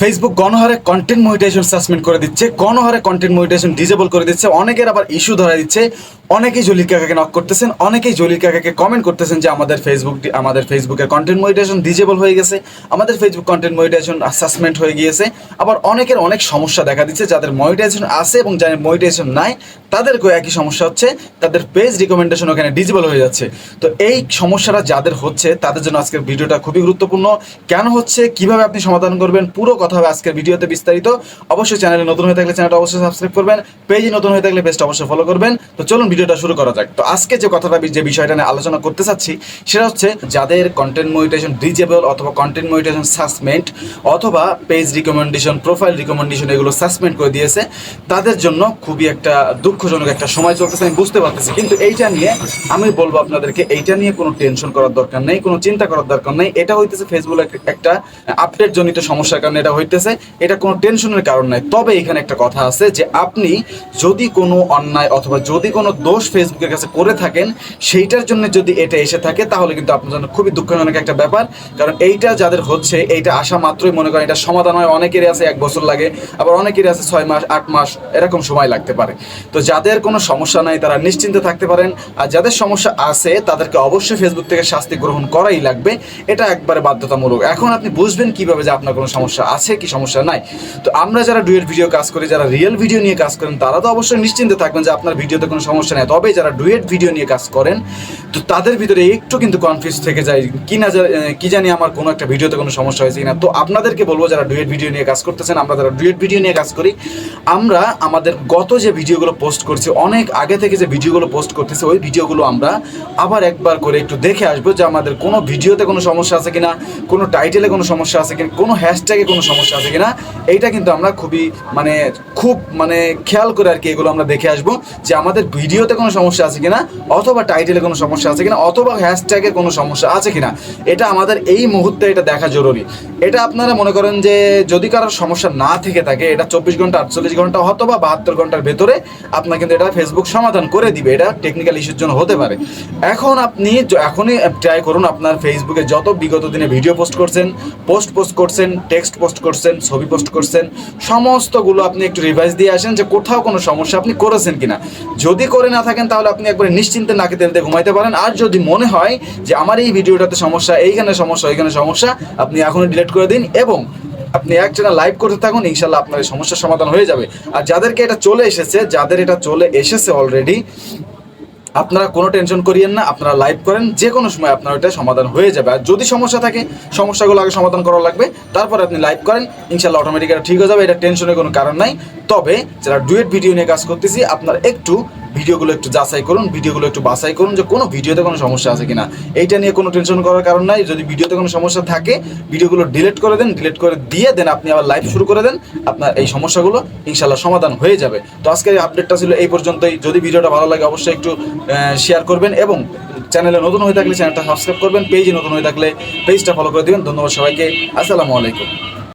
Facebook গণহারে content monetization suspend করে দিচ্ছে, গণহারে কন্টেন্ট মনিটাইজেশন ডিজেবল করে দিচ্ছে, অনেকের আবার ইস্যু ধরা দিচ্ছে। অনেকেই জলিল কাকাকে নক করতেছেন, অনেকেই জলিল কাকাকে কমেন্ট করতেছেন যে আমাদের ফেসবুক আমাদের ফেসবুকের কন্টেন্ট মনিটাইজেশন ডিজেবল হয়ে গেছে, আমাদের ফেসবুক কন্টেন্ট মনিটাইজেশন সাসপেন্ড হয়ে গিয়েছে, আবার অনেকের অনেক সমস্যা দেখা দিচ্ছে যাদের মনিটাইজেশন আছে এবং যাদের মনিটাইজেশন নাই, তাদেরকেও একই সমস্যা হচ্ছে, তাদের পেজ রিকমেন্ডেশন ওখানে ডিজেবল হয়ে যাচ্ছে। তো এই সমস্যাটা যাদের হচ্ছে, তাদের জন্য আজকের ভিডিওটা খুবই গুরুত্বপূর্ণ। কেন হচ্ছে? কীভাবে আপনি সমাধান করবেন? পুরো কথা হবে আজকের ভিডিওতে বিস্তারিত। অবশ্যই চ্যানেলে নতুন হয়ে থাকলে চ্যানেলটা অবশ্যই সাবস্ক্রাইব করবেন। পেজে নতুন হয়ে থাকলে পেজটা অবশ্যই ফলো করবেন। তো চলুন ভিডিওটা শুরু করা যাক। তো আজকে যে কথাটা যে বিষয়টা নিয়ে আলোচনা করতে চাচ্ছি, সেটা হচ্ছে যাদের কন্টেন্ট মনিটেশন ডিজেবল অথবা কন্টেন্ট মনিটেশন সাসপেন্ড অথবা পেজ রিকমেন্ডেশন প্রোফাইল রিকমেন্ডেশন এগুলো সাসপেন্ড করে দিয়েছে, তাদের জন্য খুবই একটা দুঃখজনক একটা সময় চলতেছে, আমি বুঝতে পারতেছি। কিন্তু এইটা নিয়ে আমি বলব আপনাদেরকে, এইটা নিয়ে কোনো টেনশন করার দরকার নেই, কোনো চিন্তা করার দরকার নেই। এটা হইতেছে ফেসবুক একটা আপডেট জনিত সমস্যার কারণে এটা হইতেছে। এটা কোনো টেনশনের কারণ নাই। তবে এখানে একটা কথা আছে যে আপনি যদি কোনো অন্যায় অথবা যদি কোনো দোষ ফেসবুকের কাছে করে থাকেন, সেইটার জন্য যদি এটা এসে থাকে, তাহলে কিন্তু আপনার জন্য খুবই দুঃখজনক একটা ব্যাপার। কারণ এইটা যাদের হচ্ছে, এইটা আসা মাত্রই মনে করেন এটা সমাধান হয়, অনেকেরই আছে এক বছর লাগে, আবার অনেকেরই আছে ছয় মাস, আট মাস, এরকম সময় লাগতে পারে। তো যাদের কোনো সমস্যা নাই, তারা নিশ্চিন্তে থাকতে পারেন। আর যাদের সমস্যা আছে, তাদেরকে অবশ্যই ফেসবুক থেকে শাস্তি গ্রহণ করাই লাগবে। এটা একবারে বাধ্যতামূলক। এখন আপনি বুঝবেন কীভাবে যে আপনার কোনো সমস্যা আছে কি সমস্যা নাই। তো আমরা যারা ডুয়েট ভিডিও কাজ করি, যারা রিয়েল ভিডিও নিয়ে কাজ করেন, তারা তো অবশ্যই নিশ্চিন্তে থাকবেন যে আপনার ভিডিওতে কোনো সমস্যা নেই তবে যারা ডুয়েট ভিডিও নিয়ে কাজ করেন, তো তাদের ভিতরে একটু কিন্তু কনফিউজ থেকে যায়, কি না কি জানি আমার কোনো একটা ভিডিওতে কোনো সমস্যা হয়েছে কিনা। তো আপনাদেরকে বলব, যারা ডুয়েট ভিডিও নিয়ে কাজ করতেছেন, আমরা যারা ডুয়েট ভিডিও নিয়ে কাজ করি, আমরা আমাদের গত যে ভিডিওগুলো পোস্ট করছি, অনেক আগে থেকে যে ভিডিওগুলো পোস্ট করতেছে, ওই ভিডিওগুলো আমরা আবার একবার করে একটু দেখে আসব যে আমাদের কোনো ভিডিওতে কোনো সমস্যা আছে কিনা, কোনো টাইটেলে কোনো সমস্যা আছে কিনা, কোনো হ্যাশট্যাগে কোনো সমস্যা আছে কিনা, এইটা কিন্তু আমরা খুবই মানে খুব মানে খেয়াল করে আর কি এগুলো আমরা দেখে আসব যে আমাদের ভিডিওতে কোনো সমস্যা আছে কিনা, অথবা টাইটেলে কোনো সমস্যা আছে কিনা, অথবা হ্যাশট্যাগে কোনো সমস্যা আছে কিনা, এটা আমাদের এই মুহূর্তে এটা দেখা জরুরি। এটা আপনারা মনে করেন যে যদি কারোর সমস্যা না থেকে থাকে, এটা চব্বিশ ঘণ্টা, আটচল্লিশ ঘণ্টা, অথবা বাহাত্তর ঘণ্টার ভেতরে আপনার কিন্তু এটা ফেসবুক সমাধান করে দিবে। এটা টেকনিক্যাল ইস্যুর জন্য হতে পারে। এখন আপনি এখনই ট্রাই করুন আপনার ফেসবুকে যত বিগত দিনে ভিডিও পোস্ট করছেন পোস্ট পোস্ট করছেন টেক্সট পোস্ট করছেন, ছবি পোস্ট করছেন, সমস্তগুলো আপনি একটু রিভাইজ দিয়ে আসেন যে কোথাও কোনো সমস্যা আপনি করেছেন কিনা। যদি করে না থাকেন, তাহলে আপনি একবারে নিশ্চিন্তে নাকে তেলতে ঘুমাইতে পারেন। আর যদি মনে হয় যে আমার এই ভিডিওটাতে সমস্যা, এইখানে সমস্যা, ওইখানে সমস্যা, আপনি এখনই ডিলিট করে দিন এবং আপনি এক চ্যানেল লাইভ করতে থাকুন ইনশাল্লাহ আপনার এই সমস্যার সমাধান হয়ে যাবে। আর যাদেরকে এটা চলে এসেছে, যাদের এটা চলে এসেছে অলরেডি আপনারা কোনো টেনশন করিয়েন না, আপনারা লাইভ করেন যে কোনো সময় আপনার ওইটা সমাধান হয়ে যাবে। আর যদি সমস্যা থাকে, সমস্যাগুলো আগে সমাধান করা লাগবে, তারপর আপনি লাইভ করেন ইনশাল্লাহ অটোমেটিক এটা ঠিক হয়ে যাবে, এটা টেনশনের কোনো কারণ নাই। তবে যারা ডুয়েট ভিডিও নিয়ে কাজ করতেছি, আপনার একটু ভিডিওগুলো একটু যাচাই করুন, ভিডিওগুলো একটু বাছাই করুন যে কোনো ভিডিওতে কোনো সমস্যা আছে কিনা। এইটা নিয়ে কোনো টেনশন করার কারণ নাই। যদি ভিডিওতে কোনো সমস্যা থাকে, ভিডিওগুলো ডিলিট করে দেন ডিলিট করে দিয়ে দেন, আপনি আবার লাইভ শুরু করে দেন, আপনার এই সমস্যাগুলো ইনশাল্লাহ সমাধান হয়ে যাবে। তো আজকের এই আপডেটটা ছিল এই পর্যন্তই। যদি ভিডিওটা ভালো লাগে, অবশ্যই একটু শেয়ার করবেন এবং চ্যানেলে নতুন হয়ে থাকলে চ্যানেলটা সাবস্ক্রাইব করবেন পেজে নতুন হয়ে থাকলে পেজটা ফলো করে দেবেন। ধন্যবাদ সবাইকে। আসসালামু আলাইকুম।